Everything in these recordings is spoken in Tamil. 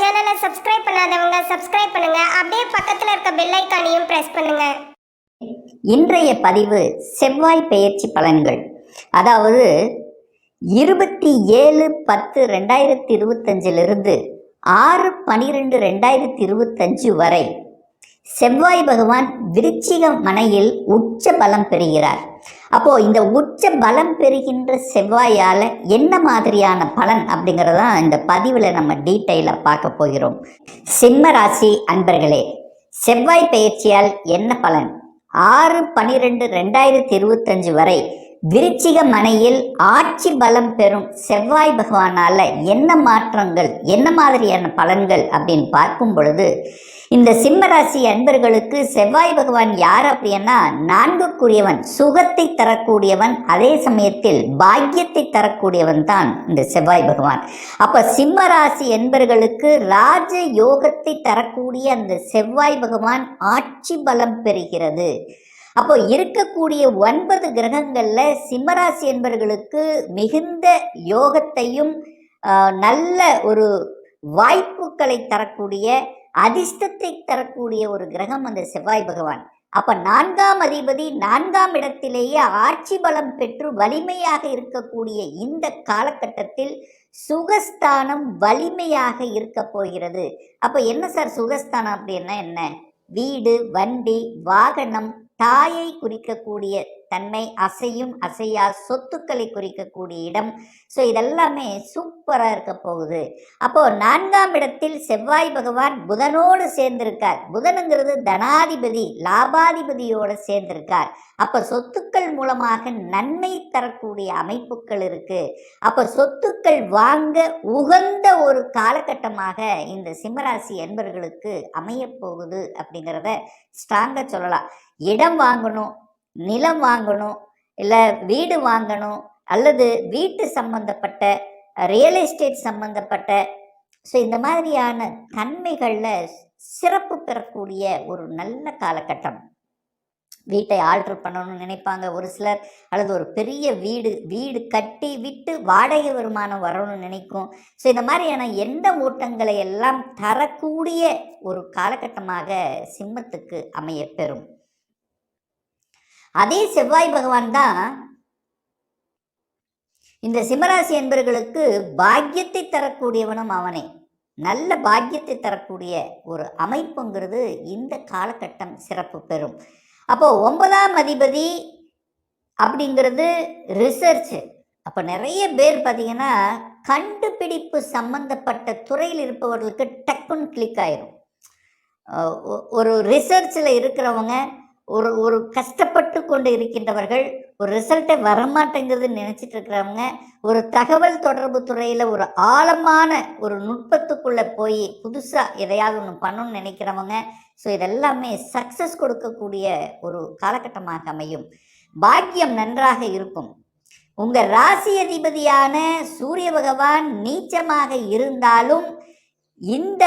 சேனலை சப்ஸ்கிரைப் பண்ணாதவங்க சப்ஸ்கிரைப் பண்ணுங்க. அப்படியே பக்கத்துல இருக்க பெல் ஐக்கானையும் பிரஸ் பண்ணுங்க. இன்றைய பதிவு செவ்வாய் பெயர்ச்சி பலன்கள். அதாவது இருபத்தி ஏழு பத்து ரெண்டாயிரத்தி இருபத்தஞ்சிலிருந்து ஆறு பனிரெண்டு ரெண்டாயிரத்தி இருபத்தஞ்சு வரை செவ்வாய் பகவான் விருச்சிக மனையில் உச்ச பலம் பெறுகிறார். அப்போ இந்த உச்ச பலம் பெறுகின்ற செவ்வாயால என்ன மாதிரியான பலன் அப்படிங்கிறத இந்த பதிவில் நம்ம டீட்டெயிலாக பார்க்க போகிறோம். சிம்ம ராசி அன்பர்களே செவ்வாய் பயிற்சியால் என்ன பலன்? ஆறு பனிரெண்டு ரெண்டாயிரத்தி இருபத்தஞ்சு வரை விருச்சிக மனையில் ஆட்சி பலம் பெறும் செவ்வாய் பகவானால என்ன மாற்றங்கள் என்ன மாதிரியான பலன்கள் அப்படின்னு பார்க்கும் பொழுது இந்த சிம்மராசி அன்பர்களுக்கு செவ்வாய் பகவான் யார் அப்படின்னா நான்குக்குரியவன் சுகத்தை தரக்கூடியவன் அதே சமயத்தில் பாக்கியத்தை தரக்கூடியவன் தான் இந்த செவ்வாய் பகவான். அப்ப சிம்மராசி என்பர்களுக்கு ராஜ யோகத்தை தரக்கூடிய அந்த செவ்வாய் பகவான் ஆட்சி பலம் பெறுகிறது. அப்போ இருக்கக்கூடிய ஒன்பது கிரகங்களில் சிம்மராசி என்பர்களுக்கு மிகுந்த யோகத்தையும் நல்ல ஒரு வாய்ப்புகளை தரக்கூடிய அதிர்ஷ்டத்தை தரக்கூடிய ஒரு கிரகம் அந்த செவ்வாய் பகவான். அப்ப நான்காம் அதிபதி நான்காம் இடத்திலேயே ஆட்சி பலம் பெற்று வலிமையாக இருக்கக்கூடிய இந்த காலகட்டத்தில் சுகஸ்தானம் வலிமையாக இருக்க போகிறது. அப்ப என்ன சார் சுகஸ்தானம் அப்படின்னா என்ன? வீடு வண்டி வாகனம் தாயை குறிக்கக்கூடிய தன்மை அசையும் அசையா சொத்துக்களை குறிக்கக்கூடிய இடம். ஸோ இதெல்லாமே சூப்பராக இருக்க போகுது. அப்போது நான்காம் இடத்தில் செவ்வாய் பகவான் புதனோடு சேர்ந்திருக்கார். புதனுங்கிறது தனாதிபதி லாபாதிபதியோடு சேர்ந்திருக்கார். அப்போ சொத்துக்கள் மூலமாக நன்மை தரக்கூடிய அமைப்புகள் இருக்குது அப்போ சொத்துக்கள் வாங்க உகந்த ஒரு காலகட்டமாக இந்த சிம்மராசி என்பர்களுக்கு அமையப் போகுது அப்படிங்கிறத ஸ்ட்ராங்காக சொல்லலாம். இடம் வாங்கணும் நிலம் வாங்கணும் இல்லை வீடு வாங்கணும் அல்லது வீட்டு சம்பந்தப்பட்ட ரியல் எஸ்டேட் சம்பந்தப்பட்ட ஸோ இந்த மாதிரியான தன்மைகளில் சிறப்பு பெறக்கூடிய ஒரு நல்ல காலகட்டம். வீட்டை ஆல்ட்ரு பண்ணணும்னு நினைப்பாங்க. ஒரு சிலர் அல்லது ஒரு பெரிய வீடு வீடு கட்டி விட்டு வாடகை வருமானம் வரணும்னு நினைக்கும். ஸோ இந்த மாதிரியான எந்த ஓட்டங்களை எல்லாம் தரக்கூடிய ஒரு காலகட்டமாக சிம்மத்துக்கு அமையப்பெறும் அதே செவ்வாய் பகவான் தான் இந்த சிம்மராசி என்பர்களுக்கு பாக்கியத்தை தரக்கூடியவனும் அவனே. நல்ல பாக்கியத்தை தரக்கூடிய ஒரு அமைப்புங்கிறது இந்த காலகட்டம் சிறப்பு பெறும். அப்போ ஒன்பதாம் அதிபதி அப்படிங்கிறது ரிசர்ச் அப்போ நிறைய பேர் பார்த்தீங்கன்னா கண்டுபிடிப்பு சம்பந்தப்பட்ட துறையில் இருப்பவர்களுக்கு டக்குன்னு கிளிக் ஆயிரும். ஒ- ஒரு ரிசர்ச்சில் இருக்கிறவங்க ஒரு ஒரு கஷ்டப்பட்டு கொண்டு இருக்கின்றவர்கள் ஒரு ரிசல்ட்டை வரமாட்டேங்கிறதுன்னு நினச்சிட்டு இருக்கிறவங்க ஒரு தகவல் தொடர்பு துறையில் ஒரு ஆழமான ஒரு நுட்பத்துக்குள்ளே போய் புதுசாக எதையாவது ஒன்று பண்ணணும்னு நினைக்கிறவங்க ஸோ இதெல்லாமே சக்ஸஸ் கொடுக்கக்கூடிய ஒரு காலகட்டமாக அமையும். பாக்கியம் நன்றாக இருக்கும். உங்கள் ராசி அதிபதியான சூரிய பகவான் நீச்சமாக இருந்தாலும் இந்த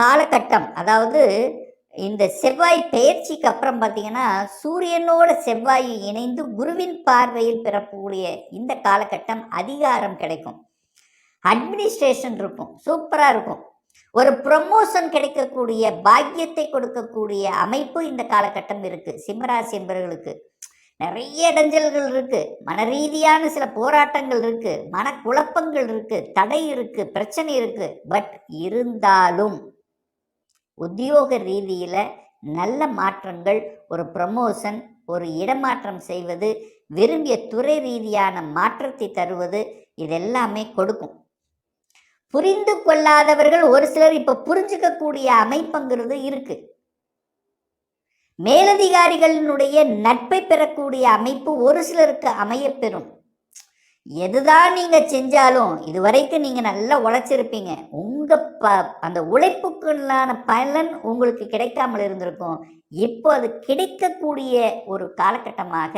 காலகட்டம் அதாவது இந்த செவ்வாய் பெயர்ச்சிக்கு அப்புறம் பார்த்தீங்கன்னா சூரியனோட செவ்வாய் இணைந்து குருவின் பார்வையில் பிறக்கக்கூடிய இந்த காலகட்டம் அதிகாரம் கிடைக்கும். அட்மினிஸ்ட்ரேஷன் இருக்கும் சூப்பராக இருக்கும். ஒரு ப்ரொமோஷன் கிடைக்கக்கூடிய பாக்கியத்தை கொடுக்கக்கூடிய அமைப்பு இந்த காலகட்டம் இருக்குது சிம்மராசி என்பவர்களுக்கு நிறைய இடைஞ்சல்கள் இருக்குது மன ரீதியான சில போராட்டங்கள் இருக்குது மனக்குழப்பங்கள் இருக்குது தடை இருக்குது பிரச்சனை இருக்குது பட் இருந்தாலும் உத்தியோக ரீதியில் நல்ல மாற்றங்கள் ஒரு ப்ரமோஷன் ஒரு இடமாற்றம் செய்வது விரும்பிய துறை ரீதியான மாற்றத்தை தருவது இதெல்லாமே கொடுக்கும். புரிந்து கொள்ளாதவர்கள் ஒரு சிலர் இப்போ புரிஞ்சுக்கக்கூடிய அமைப்புங்கிறது இருக்கு. மேலதிகாரிகளினுடைய நட்பை பெறக்கூடிய அமைப்பு ஒரு சிலருக்கு அமையப்பெறும். எதுதான் நீங்க செஞ்சாலும் இதுவரைக்கும் நீங்க நல்லா உழைச்சிருப்பீங்க. உங்க ப அந்த உழைப்புக்குள்ளான பலன் உங்களுக்கு கிடைக்காமல் இருந்திருக்கும். இப்போ அது கிடைக்கக்கூடிய ஒரு காலகட்டமாக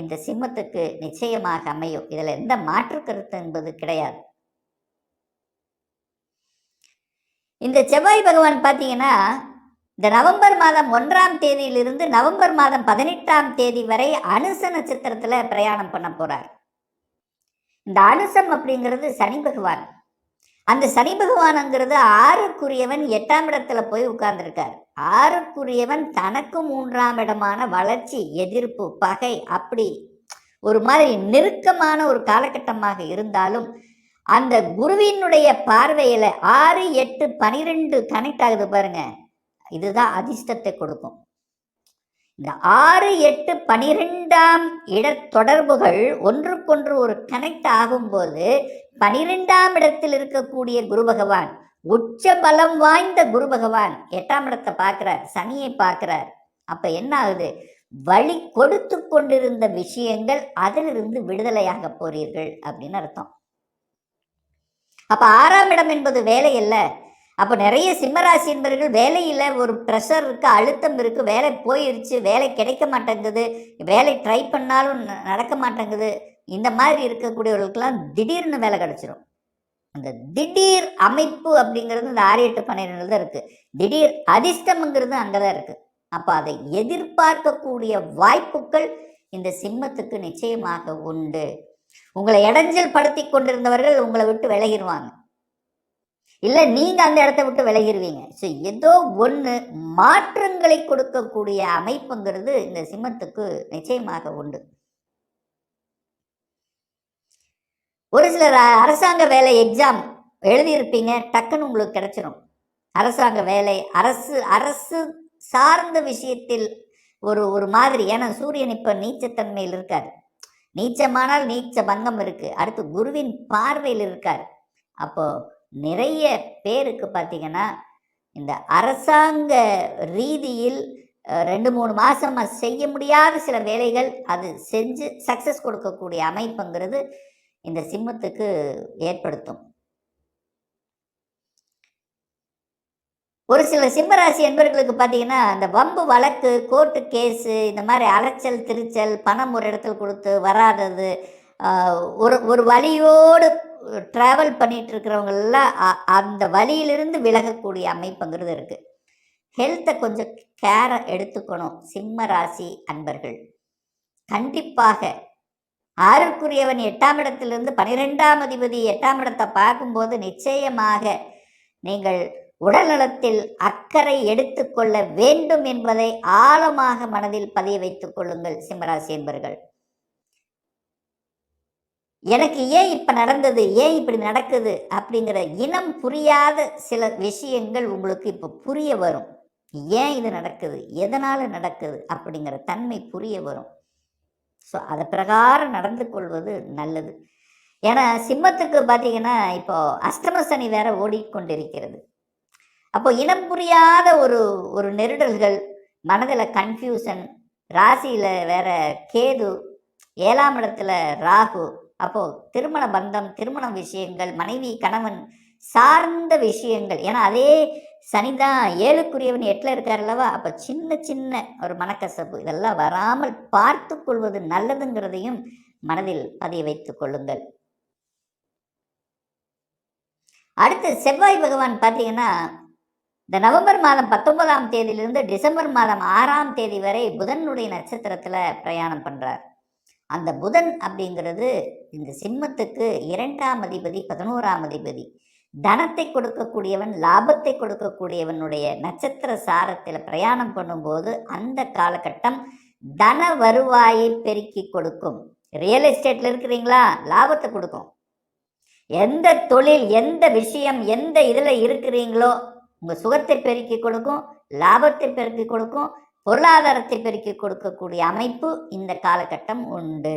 இந்த சிம்மத்துக்கு நிச்சயமாக அமையும். இதில் எந்த மாற்று கருத்து என்பது கிடையாது. இந்த செவ்வாய் பகவான் பார்த்தீங்கன்னா இந்த நவம்பர் மாதம் ஒன்றாம் தேதியிலிருந்து நவம்பர் மாதம் பதினெட்டாம் தேதி வரை அனுச நட்சத்திரத்தில் பிரயாணம் பண்ண போகிறார் இந்த அனுசம் அப்படிங்கிறது சனி பகவான். அந்த சனி பகவானுங்கிறது ஆறுக்குரியவன் எட்டாம் இடத்துல போய் உட்கார்ந்துருக்கார். ஆறுக்குரியவன் தனக்கு மூன்றாம் இடமான வளர்ச்சி எதிர்ப்பு பகை அப்படி ஒரு மாதிரி நெருக்கமான ஒரு காலகட்டமாக இருந்தாலும் அந்த குருவினுடைய பார்வையில் ஆறு எட்டு பனிரெண்டு கனெக்ட் ஆகுது பாருங்க. இதுதான் அதிர்ஷ்டத்தை கொடுக்கும். இந்த ஆறு எட்டு பனிரெண்டாம் இட தொடர்புகள் ஒன்றுக்கொன்று ஒரு கனெக்ட் ஆகும்போது பனிரெண்டாம் இடத்தில் இருக்கக்கூடிய குரு பகவான் உச்ச பலம் வாய்ந்த குரு பகவான் எட்டாம் இடத்தை பார்க்கிறார் சனியை பார்க்கிறார். அப்ப என்ன ஆகுது? வழி கொடுத்து கொண்டிருந்த விஷயங்கள் அதிலிருந்து விடுதலையாக போறீர்கள் அப்படின்னு அர்த்தம். அப்ப ஆறாம் இடம் என்பது வேலை இல்லை அப்போ நிறைய சிம்மராசி என்பவர்கள் வேலையில் ஒரு ப்ரெஷர் இருக்குது அழுத்தம் இருக்குது வேலை போயிருச்சு வேலை கிடைக்க மாட்டேங்குது வேலை ட்ரை பண்ணாலும் ந- நடக்க மாட்டேங்குது. இந்த மாதிரி இருக்கக்கூடியவர்களுக்கெல்லாம் திடீர்னு வேலை கிடச்சிரும். அந்த திடீர் அமைப்பு அப்படிங்கிறது இந்த ஆறு எட்டு பன்னிரெண்டு தான் இருக்குது திடீர் அதிர்ஷ்டம்ங்கிறது அங்கே தான் இருக்குது அப்போ அதை எதிர்பார்க்கக்கூடிய வாய்ப்புகள் இந்த சிம்மத்துக்கு நிச்சயமாக உண்டு. உங்களை இடைஞ்சல் படுத்தி கொண்டிருந்தவர்கள் உங்களை விட்டு விலகிடுவாங்க இல்லை நீங்கள் அந்த இடத்த விட்டு விலகிடுவீங்க ஸோ ஏதோ ஒன்று மாற்றங்களை கொடுக்கக்கூடிய அமைப்புங்கிறது இந்த சிம்மத்துக்கு நிச்சயமாக உண்டு. ஒரு சிலர் அரசாங்க வேலை எக்ஸாம் எழுதியிருப்பீங்க டக்குன்னு உங்களுக்கு கிடைச்சிரும். அரசாங்க வேலை அரசு அரசு சார்ந்த விஷயத்தில் ஒரு ஒரு மாதிரி. ஏன்னா சூரியன் இப்போ நீச்சத்தன்மையில் இருக்கார். நீச்சமானால் நீச்ச பங்கம் இருக்குது அடுத்து குருவின் பார்வையில் இருக்கார். அப்போது நிறைய பேருக்கு பார்த்தீங்கன்னா இந்த அரசாங்க ரீதியில் ரெண்டு மூணு மாதமாக செய்ய முடியாத சில வேலைகள் அது செஞ்சு சக்ஸஸ் கொடுக்கக்கூடிய அமைப்புங்கிறது இந்த சிம்மத்துக்கு ஏற்படுத்தும். ஒரு சில சிம்மராசி என்பவர்களுக்கு பார்த்தீங்கன்னா அந்த வம்பு வழக்கு கோர்ட்டு கேஸு இந்த மாதிரி அலைச்சல் திருச்சல் பணம் ஒரு இடத்துல கொடுத்து வராதது ஒரு ஒரு வழியோடு ட்ராவல் பண்ணிட்டு அ- அந்த வழியிலிருந்து விலகக்கூடிய அமைப்புங்கிறது இருக்குது ஹெல்த்தை கொஞ்சம் கேரை எடுத்துக்கணும் சிம்ம ராசி அன்பர்கள். கண்டிப்பாக ஆறுக்குரியவன் எட்டாம் இடத்திலிருந்து பனிரெண்டாம் அதிபதி எட்டாம் இடத்தை பார்க்கும்போது நிச்சயமாக நீங்கள் உடல்நலத்தில் அக்கறை எடுத்துக்கொள்ள வேண்டும் என்பதை ஆழமாக மனதில் பதிய வைத்துக் கொள்ளுங்கள் சிம்மராசி என்பர்கள் எனக்கு ஏன் இப்போ நடந்தது? ஏன் இப்படி நடக்குது? அப்படிங்கிற இனம் புரியாத சில விஷயங்கள் உங்களுக்கு இப்போ புரிய வரும். ஏன் இது நடக்குது? எதனால் நடக்குது? அப்படிங்கிற தன்மை புரிய வரும். ஸோ அது பிரகாரம் நடந்து கொள்வது நல்லது. ஏன்னா சிம்மத்துக்கு பார்த்தீங்கன்னா இப்போ அஷ்டம சனி வேற ஓடிக்கொண்டிருக்கிறது. அப்போ இனம் புரியாத ஒரு ஒரு நெருடல்கள் மனதில் கன்ஃபியூஷன் ராசியில் வேற கேது ஏழாம் இடத்துல ராகு அப்போது திருமண பந்தம் திருமண விஷயங்கள் மனைவி கணவன் சார்ந்த விஷயங்கள். ஏன்னா அதே சனிதான் ஏழுக்குரியவன் எட்டில் இருக்கார் அல்லவா? அப்போ சின்ன சின்ன ஒரு மனக்கசப்பு இதெல்லாம் வராமல் பார்த்து கொள்வது நல்லதுங்கிறதையும் மனதில் பதிய வைத்துக் கொள்ளுங்கள். அடுத்து செவ்வாய் பகவான் பார்த்தீங்கன்னா இந்த நவம்பர் மாதம் பத்தொன்பதாம் தேதியிலிருந்து டிசம்பர் மாதம் ஆறாம் தேதி வரை புதனுடைய நட்சத்திரத்தில் பிரயாணம் பண்ணுறார் அந்த புதன் அப்படிங்கிறது இந்த சிம்மத்துக்கு இரண்டாம் அதிபதி பதினோராம் அதிபதி. தனத்தை கொடுக்கக்கூடியவன் லாபத்தை கொடுக்கக்கூடியவனுடைய நட்சத்திர சாரத்தில் பிரயாணம் பண்ணும்போது அந்த காலகட்டம் தன வருவாயை பெருக்கி கொடுக்கும். ரியல் எஸ்டேட்ல இருக்கிறீங்களா? லாபத்தை கொடுக்கும். எந்த தொழில் எந்த விஷயம் எந்த இதில் இருக்கிறீங்களோ உங்கள் சுகத்தை பெருக்கி கொடுக்கும் லாபத்தை பெருக்கி கொடுக்கும் பொருளாதாரத்தை பெருக்கி கொடுக்கக்கூடிய அமைப்பு இந்த காலகட்டம் உண்டு.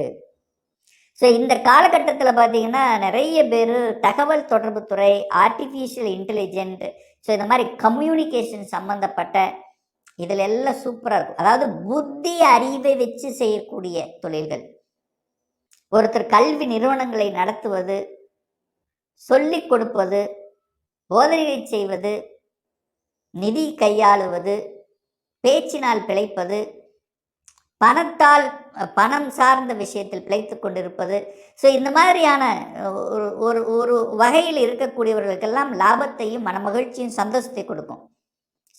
ஸோ இந்த காலகட்டத்தில் பார்த்தீங்கன்னா நிறைய பேர் தகவல் தொடர்பு துறை ஆர்டிஃபிஷியல் இன்டெலிஜென்ட் ஸோ இந்த மாதிரி கம்யூனிகேஷன் சம்மந்தப்பட்ட இதில் எல்லாம் சூப்பராக இருக்கும். அதாவது புத்தி அறிவை வச்சு செய்யக்கூடிய தொழில்கள். ஒருத்தர் கல்வி நிறுவனங்களை நடத்துவது சொல்லிக் கொடுப்பது போதனை செய்வது நிதி கையாளுவது பேச்சினால் பிழைப்பது பணத்தால் பணம் சார்ந்த விஷயத்தில் பிழைத்து கொண்டிருப்பது. ஸோ இந்த மாதிரியான ஒரு ஒரு ஒரு வகையில் இருக்கக்கூடியவர்களுக்கெல்லாம் லாபத்தையும் மனமகிழ்ச்சியும் சந்தோஷத்தை கொடுக்கும்.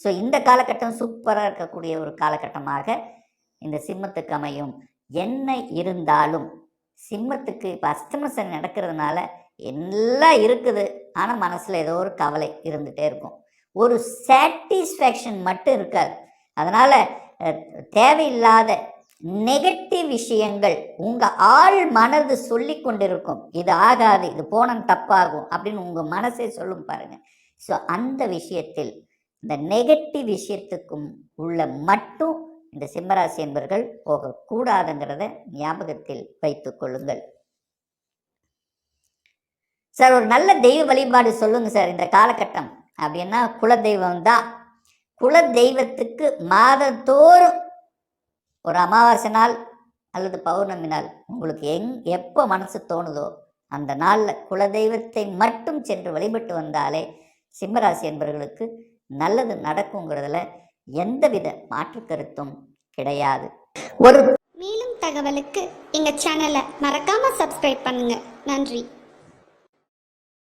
ஸோ இந்த காலகட்டம் சூப்பராக இருக்கக்கூடிய ஒரு காலகட்டமாக இந்த சிம்மத்துக்கு அமையும். என்ன இருந்தாலும் சிம்மத்துக்கு இப்போ அஸ்தமசன் நடக்கிறதுனால எல்லாம் இருக்குது. ஆனால் மனசில் ஏதோ ஒரு கவலை இருந்துகிட்டே இருக்கும். ஒரு சாட்டிஸ்ஃபேக்ஷன் மட்டும் இருக்காது. அதனால் தேவையில்லாத நெகட்டிவ் விஷயங்கள் உங்கள் ஆள் மனது சொல்லி கொண்டிருக்கும். இது ஆகாது இது போனம் தப்பாகும் அப்படின்னு உங்கள் மனசே சொல்லும் பாருங்கள் ஸோ அந்த விஷயத்தில் இந்த நெகட்டிவ் விஷயத்துக்கும் உள்ள மட்டும் இந்த சிம்மராசி என்பர்கள் போகக்கூடாதுங்கிறத ஞாபகத்தில் வைத்து கொள்ளுங்கள். சார் ஒரு நல்ல தெய்வ வழிபாடு சொல்லுங்க சார் இந்த காலகட்டம். அப்படின்னா குலதெய்வம் தான் குல தெய்வத்துக்கு மாதந்தோறும் ஒரு அமாவாசை நாள் அல்லது பௌர்ணமி நாள். உங்களுக்கு எங் எப்போ மனசு தோணுதோ அந்த நாளில் குலதெய்வத்தை மட்டும் சென்று வழிபட்டு வந்தாலே சிம்மராசி என்பவர்களுக்கு நல்லது நடக்குங்கிறதுல எந்தவித மாற்று கருத்தும் கிடையாது. ஒரு மேலும் தகவலுக்கு எங்கள் சேனலை மறக்காமல் சப்ஸ்கிரைப் பண்ணுங்கள் நன்றி.